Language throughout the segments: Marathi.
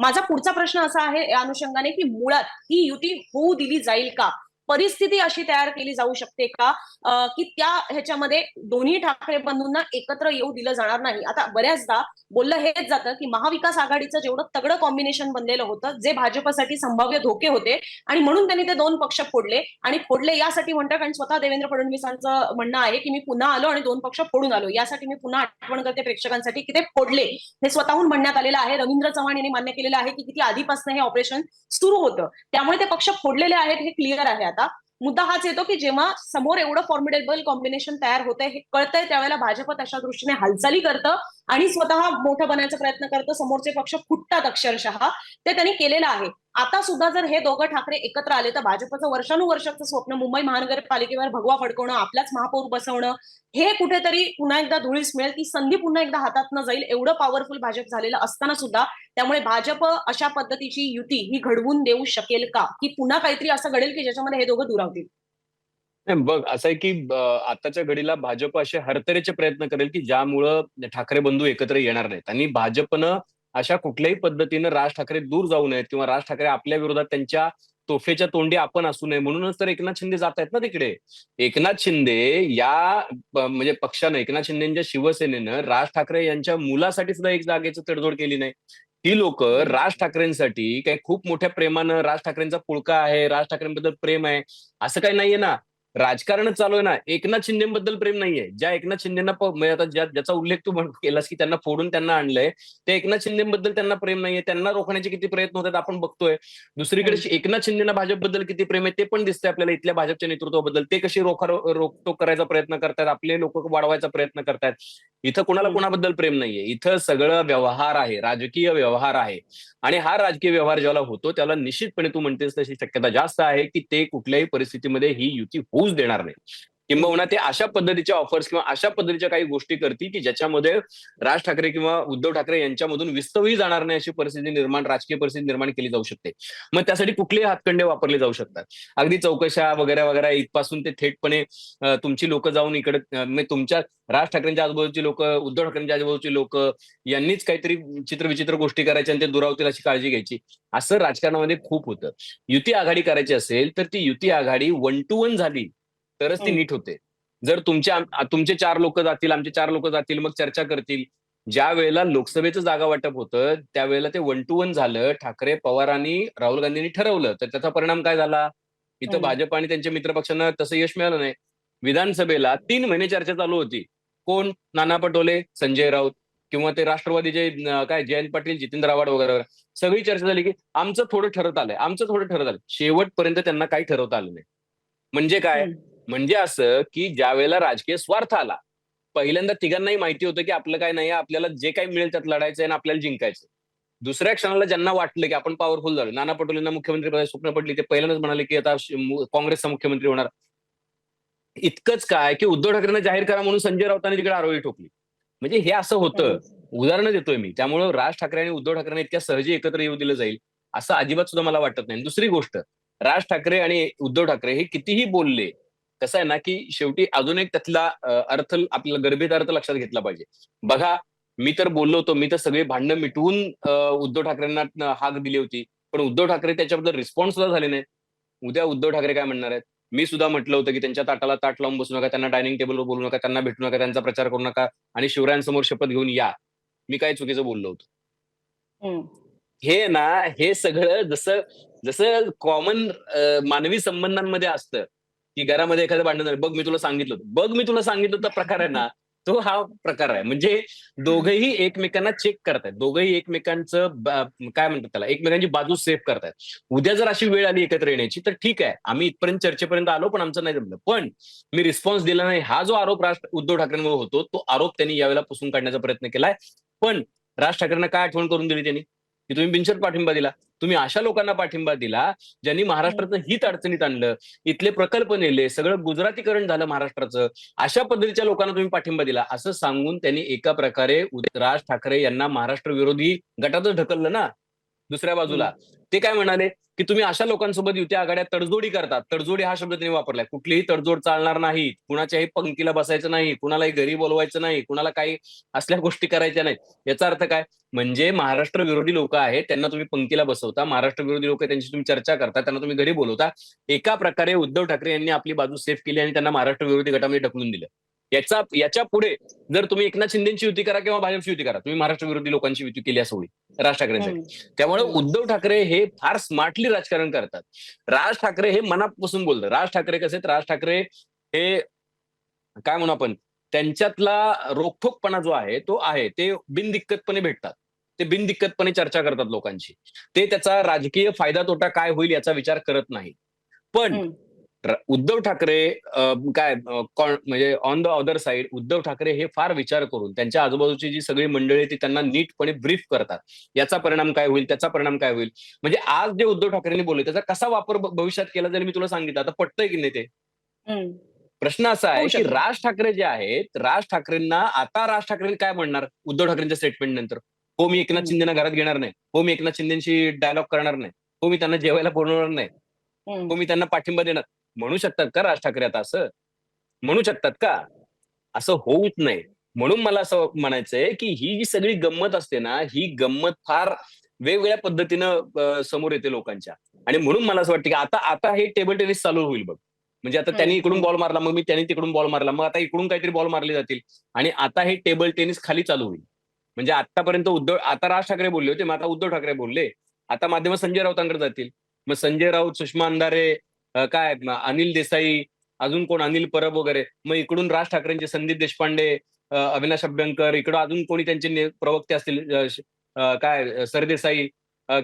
माझा पुढचा प्रश्न असा आहे या अनुषंगाने की मुळात ही युती होऊ दिली जाईल का? परिस्थिती अशी तयार केली जाऊ शकते का? की त्या ह्याच्यामध्ये दोन्ही ठाकरे बंधूंना एकत्र येऊ दिलं जाणार नाही. आता बऱ्याचदा बोललं हेच जातं की महाविकास आघाडीचं जेवढं तगडं कॉम्बिनेशन बनलेलं होतं जे भाजपसाठी संभाव्य धोके होते आणि म्हणून त्यांनी ते दोन पक्ष फोडले आणि फोडले यासाठी म्हणतात कारण स्वतः देवेंद्र फडणवीसांचं म्हणणं आहे की मी पुन्हा आलो आणि दोन पक्ष फोडून आलो. यासाठी मी पुन्हा आठवण करते प्रेक्षकांसाठी की ते फोडले. हे स्वतःहून म्हणण्यात आलेलं आहे. रवींद्र चव्हाण यांनी मान्य केलेलं आहे की किती आधीपासून हे ऑपरेशन सुरू होतं. त्यामुळे ते पक्ष फोडलेले आहेत हे क्लिअर आहे आता. मुद्दा हाच येतो की जेव्हा समोर एवढं फॉर्मिडेबल कॉम्बिनेशन तयार होतंय हे कळतंय त्यावेळेला भाजप तशा दृष्टीने हालचाली करतं आणि स्वतः मोठं बनायचा प्रयत्न करतं. समोरचे पक्ष फुटतात अक्षरशः. ते त्यांनी केलेलं आहे. आता सुद्धा जर हे दोघं ठाकरे एकत्र आले तर भाजपचं वर्षानुवर्षाचं स्वप्न मुंबई महानगरपालिकेवर भगवा फडकवणं आपलाच महापौर बसवणं हे कुठेतरी पुन्हा एकदा धुळीस मिळेल. ती संधी पुन्हा एकदा हातात न जाईल. एवढं पॉवरफुल भाजप झालेलं असताना सुद्धा त्यामुळे भाजप अशा पद्धतीची युती ही घडवून देऊ शकेल का? की पुन्हा काहीतरी असं घडेल की ज्याच्यामध्ये हे दोघं दुरावतील बघ असं आहे की आताच्या घडीला भाजप असे हरतरेचे प्रयत्न करेल की ज्यामुळं ठाकरे बंधू एकत्र येणार नाहीत. आणि भाजपनं अशा कुठल्याही पद्धतीनं राज ठाकरे दूर जाऊ नयेत किंवा राज ठाकरे आपल्या विरोधात त्यांच्या तोफेच्या तोंडी आपण असू नये. म्हणूनच तर एकनाथ शिंदे जात आहेत ना तिकडे. एकनाथ शिंदे या म्हणजे पक्षानं एकनाथ शिंदेच्या शिवसेनेनं राज ठाकरे यांच्या मुलासाठी सुद्धा एक जागेची तडजोड केली नाही. ही लोक राज ठाकरेंसाठी काही खूप मोठ्या प्रेमानं राज ठाकरेंचा पुळका आहे राज ठाकरेंबद्दल प्रेम आहे असं काही नाहीये ना. राजकारणच चालू आहे ना. एकनाथ शिंदेबद्दल प्रेम नाहीये. ज्या एकनाथ शिंदेना म्हणजे आता ज्याचा उल्लेख तू केलास की त्यांना फोडून त्यांना आणलंय ते एकनाथ शिंदेबद्दल त्यांना प्रेम नाहीये. त्यांना रोखण्याचे किती प्रयत्न होतात आपण बघतोय. दुसरीकडे. एकनाथ शिंदेना भाजपबद्दल किती प्रेम आहे ते पण दिसतंय आपल्याला इथल्या भाजपच्या नेतृत्वाबद्दल. ते कशी रोखा रोखटोक करायचा प्रयत्न करतायत आपले लोक वाढवायचा प्रयत्न करतायत. इथं कोणाला. कोणाबद्दल प्रेम नाहीये. इथं सगळं व्यवहार आहे राजकीय व्यवहार आहे. आणि हा राजकीय व्यवहार ज्याला होतो त्याला निश्चितपणे तू म्हणतेस तशी शक्यता जास्त आहे की ते कुठल्याही परिस्थितीमध्ये ही युती होऊच देणार नाही. किंबहुना ते अशा पद्धतीच्या ऑफर्स किंवा अशा पद्धतीच्या काही गोष्टी करतील की ज्याच्यामध्ये राज ठाकरे किंवा उद्धव ठाकरे यांच्यामधून विस्तवही जाणार नाही अशी परिस्थिती निर्माण राजकीय परिस्थिती निर्माण केली जाऊ शकते. मग त्यासाठी कुठलेही हातखंडे वापरले जाऊ शकतात. अगदी चौकशा वगैरे वगैरे इथपासून ते थेटपणे तुमची लोक जाऊन इकडे म्हणजे तुमच्या राज ठाकरेंच्या आजूबाजूची लोक उद्धव ठाकरेंच्या आजूबाजूची लोक यांनीच काहीतरी चित्रविचित्र गोष्टी करायच्या आणि ते दुरावतील अशी काळजी घ्यायची. असं राजकारणामध्ये खूप होतं. युती आघाडी करायची असेल तर ती युती आघाडी वन टू वन झाली. तरच ती हम्म. नीट होते. जर तुमच्या तुमचे चार लोक जातील आमचे चार लोक जातील मग चर्चा करतील. ज्या वेळेला लोकसभेचं जागा वाटप होतं त्यावेळेला ते वन टू वन झालं ठाकरे पवार आणि राहुल गांधींनी ठरवलं. तर त्याचा परिणाम काय झाला? इथं हम्म. भाजप आणि त्यांच्या मित्रपक्षांना तसं यश मिळालं नाही. विधानसभेला तीन महिने चर्चा चालू होती. कोण? नाना पटोले संजय राऊत किंवा ते राष्ट्रवादीचे काय जयंत पाटील जितेंद्र आव्हाड वगैरे वगैरे. सगळी चर्चा झाली की आमचं थोडं ठरत आलंय. आमचं थोडं ठरत आलंय. शेवटपर्यंत त्यांना काही ठरवता आलं नाही. म्हणजे काय. म्हणजे असं की ज्या वेळेला राजकीय स्वार्थ आला पहिल्यांदा तिघांनाही माहिती होतं की आपलं काय नाही आपल्याला जे काही मिळेल त्यात लढायचं आणि आपल्याला जिंकायचं दुसऱ्या क्षणाला ज्यांना वाटलं की आपण पॉवरफुल झालो नाना पटोलेंना मुख्यमंत्री पदाची स्वप्न पडली ते पहिल्यांदाच म्हणाले की आता काँग्रेसचा मुख्यमंत्री होणार. इतकंच काय की उद्धव ठाकरेंना जाहीर करा म्हणून संजय राऊतांनी तिकडे आरोळी ठोकली. म्हणजे हे असं होतं. उदाहरणं देतोय मी. त्यामुळं राज ठाकरे आणि उद्धव ठाकरेंना इतक्या सहजी एकत्र येऊ दिलं जाईल असं अजिबात सुद्धा मला वाटत नाही. दुसरी गोष्ट राज ठाकरे आणि उद्धव ठाकरे हे कितीही बोलले कसं आहे ना की शेवटी अजून एक त्यातला अर्थ आपल्याला गर्भित अर्थ लक्षात घेतला पाहिजे. बघा मी तर बोललो होतो मी तर सगळे भांडणं मिटवून उद्धव ठाकरेंना हाक दिली होती. पण उद्धव ठाकरे त्याच्याबद्दल रिस्पॉन्स सुद्धा झाले नाहीत. उद्या उद्धव ठाकरे काय म्हणणार आहेत? मी सुद्धा म्हटलं होतं की त्यांच्या ताटाला ताट लावून बसू नका त्यांना डायनिंग टेबलवर बोलू नका त्यांना भेटू नका त्यांचा प्रचार करू नका आणि शिवरायांसमोर शपथ घेऊन या. मी काय चुकीचं बोललो होतो. हे ना हे सगळं जसं जसं कॉमन मानवी संबंधांमध्ये असतं की घरामध्ये एखादं भांडण झालं बघ मी तुला सांगितलं होतं. बघ मी तुला सांगितलं होतं प्रकार आहे ना. तो हा प्रकार आहे. म्हणजे दोघंही एकमेकांना चेक करतायत. दोघंही एकमेकांचं काय म्हणतात त्याला? एकमेकांची बाजू सेफ करतायत. उद्या जर अशी वेळ आली एकत्र येण्याची तर ठीक आहे. आम्ही इथपर्यंत चर्चेपर्यंत आलो पण आमचं नाही जमलं. पण मी रिस्पॉन्स दिला नाही. हा जो आरोप राज उद्धव ठाकरेंवर होतो तो आरोप त्यांनी यावेळेला पुसून काढण्याचा प्रयत्न केलाय. पण राज ठाकरेंना काय आठवण करून दिली त्यांनी? की तुम्ही बिनशर्त पाठिंबा दिला. तुम्ही अशा लोकांना पाठिंबा दिला ज्यांनी महाराष्ट्राचं हित अडचणीत आणलं इथले प्रकल्प नेले सगळं गुजरातीकरण झालं महाराष्ट्राचं अशा पद्धतीच्या लोकांना तुम्ही पाठिंबा दिला. असं सांगून त्यांनी एका प्रकारे राज ठाकरे यांना महाराष्ट्र विरोधी गटातच ढकललं ना. दुसऱ्या बाजूला. ते काय म्हणाले की तुम्ही अशा लोकांसोबत युती आघाड्या तडजोडी करतात. तडजोडी हा शब्द त्यांनी वापरलाय. कुठलीही तडजोड चालणार नाही. कुणाच्याही पंक्तीला बसायचं नाही. कुणालाही घरी बोलवायचं नाही. कुणाला काही असल्या गोष्टी करायच्या नाहीत. याचा अर्थ काय? म्हणजे महाराष्ट्र विरोधी लोक आहेत त्यांना तुम्ही पंक्तीला बसवता. महाराष्ट्र विरोधी लोक त्यांची तुम्ही चर्चा करता त्यांना तुम्ही घरी बोलवता. एका प्रकारे उद्धव ठाकरे यांनी आपली बाजू सेफ केली आणि त्यांना महाराष्ट्र विरोधी गटामध्ये ढकलून दिलं. याचा याच्यापुढे जर तुम्ही एकनाथ शिंदेची युती करा किंवा भाजपची युती करा तुम्ही महाराष्ट्र विरोधी लोकांची युती केली असं होईल राज ठाकरेंसाठी. त्यामुळे. उद्धव ठाकरे हे फार स्मार्टली राजकारण करतात राज ठाकरे हे मनापासून बोलतात राज ठाकरे कसे? राज ठाकरे हे काय म्हणू आपण त्यांच्यातला रोखोकपणा जो आहे तो आहे ते बिनदिक्कतपणे भेटतात ते बिनदिक्कतपणे चर्चा करतात लोकांची ते त्याचा राजकीय फायदा तोटा काय होईल याचा विचार करत नाही पण उद्धव ठाकरे काय म्हणजे on the other side Uddhav Thackeray हे फार विचार करून त्यांच्या आजूबाजूची जी सगळी मंडळी आहे ती त्यांना नीटपणे ब्रीफ करतात याचा परिणाम काय होईल त्याचा परिणाम काय होईल म्हणजे आज जे उद्धव ठाकरेंनी बोलले त्याचा कसा वापर भविष्यात केला जर मी तुला सांगितलं आता पटतंय की नाही ते. प्रश्न असा आहे की. राज ठाकरे जे आहेत राज ठाकरेंना आता राज ठाकरे काय म्हणणार उद्धव ठाकरेंच्या स्टेटमेंट नंतर हो मी एकनाथ. शिंदेना घरात घेणार नाही हो मी एकनाथ शिंदेशी डायलॉग करणार नाही हो मी त्यांना जेवायला बोलवणार नाही. हो मी त्यांना पाठिंबा देणार म्हणू शकतात का राज ठाकरे आता असं? म्हणू शकतात का? असं होऊच नाही. म्हणून मला असं म्हणायचंय की ही जी सगळी गंमत असते ना ही गंमत फार वेगवेगळ्या पद्धतीनं समोर येते लोकांच्या. आणि म्हणून मला असं वाटतं की आता आता हे टेबल टेनिस चालू होईल बघ. म्हणजे आता त्यांनी. इकडून बॉल मारला मग मी त्यांनी तिकडून बॉल मारला मग आता इकडून काहीतरी बॉल मारले जातील. आणि आता हे टेबल टेनिस खाली चालू होईल. म्हणजे आतापर्यंत उद्धव आता राज ठाकरे बोलले होते मग आता उद्धव ठाकरे बोलले. आता माध्यम संजय राऊतांकडे जातील. मग संजय राऊत सुषमा अंधारे काय अनिल देसाई अजून कोण? अनिल परब वगैरे. मग इकडून राज ठाकरेंचे संदीप देशपांडे अविनाश अभ्यंकर इकडं अजून कोणी त्यांचे प्रवक्ते असतील? काय सरदेसाई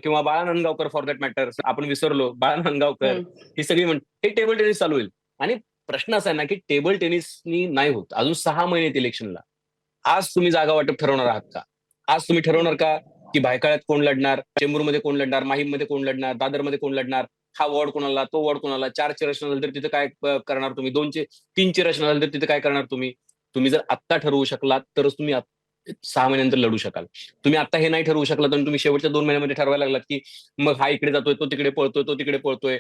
किंवा बाळा नंदगावकर फॉर दॅट मॅटर आपण विसरलो बाळा नंदगावकर. ही सगळी म्हण हे टेबल टेनिस चालू होईल. आणि प्रश्न असा आहे ना की टेबल टेनिसनी नाही होत. अजून सहा महिने आहेत इलेक्शनला आज तुम्ही जागा वाटप ठरवणार आहात का? आज तुम्ही ठरवणार का? की भायखळ्यात कोण लढणार? चेंबूरमध्ये कोण लढणार? माहीममध्ये कोण लढणार? दादरमध्ये कोण लढणार? हा वॉर्ड कोणाला तो वॉर्ड कोणाला चारची रचना झाली तर तिथे काय करणार तुम्ही? दोनचे तीनची रचना झाली तर तिथे काय करणार तुम्ही? तुम्ही जर आत्ता ठरवू शकलात तरच तुम्ही सहा महिन्यानंतर लढू शकाल. तुम्ही आता हे नाही ठरवू शकला तर तुम्ही शेवटच्या दोन महिन्यामध्ये ठरवायला लागलात की मग हा इकडे जातोय तो तिकडे पळतोय तो तिकडे पळतोय.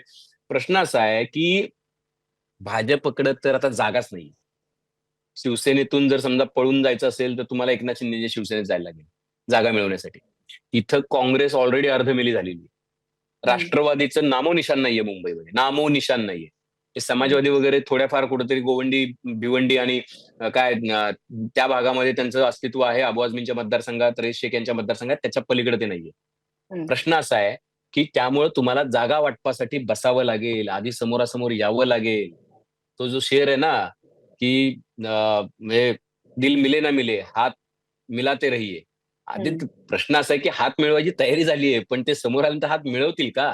प्रश्न असा आहे की भाजपकडे तर आता जागाच नाही शिवसेनेतून जर समजा पळून जायचं असेल तर तुम्हाला एकनाथ शिंदेच्या शिवसेनेत जायला लागेल जागा मिळवण्यासाठी. इथं काँग्रेस ऑलरेडी अर्धमेली झालेली राष्ट्रवादीचं नामोनिशान नाहीये मुंबईमध्ये. नामोनिशान नाहीये. समाजवादी वगैरे थोड्याफार कुठेतरी गोवंडी भिवंडी आणि काय त्या भागामध्ये त्यांचं अस्तित्व आहे. अबू आझमींच्या मतदारसंघात रेस शेख यांच्या मतदारसंघात त्याच्या पलीकडे ते नाहीये. प्रश्न असा आहे की त्यामुळे तुम्हाला जागा वाटपासाठी बसावं लागेल आधी समोरासमोर यावं लागेल. तो जो शेर आहे ना की दिल मिले ना मिले हात मिलाते रहिये. आधी हम्म. प्रश्न असा आहे की हात मिळवायची तयारी झाली आहे पण ते समोर आल्यानंतर हात मिळवतील का.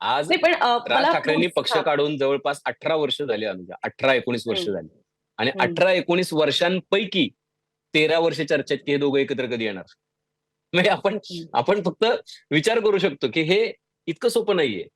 आज राज ठाकरेंनी पक्ष. काढून जवळपास अठरा वर्ष झाली अनुजा अठरा एकोणीस वर्ष. झाली आणि. अठरा एकोणीस वर्षांपैकी तेरा वर्ष चर्चेत की हे दोघं एकत्र कधी येणार म्हणजे आपण. आपण फक्त विचार करू शकतो की हे इतकं सोपं नाहीये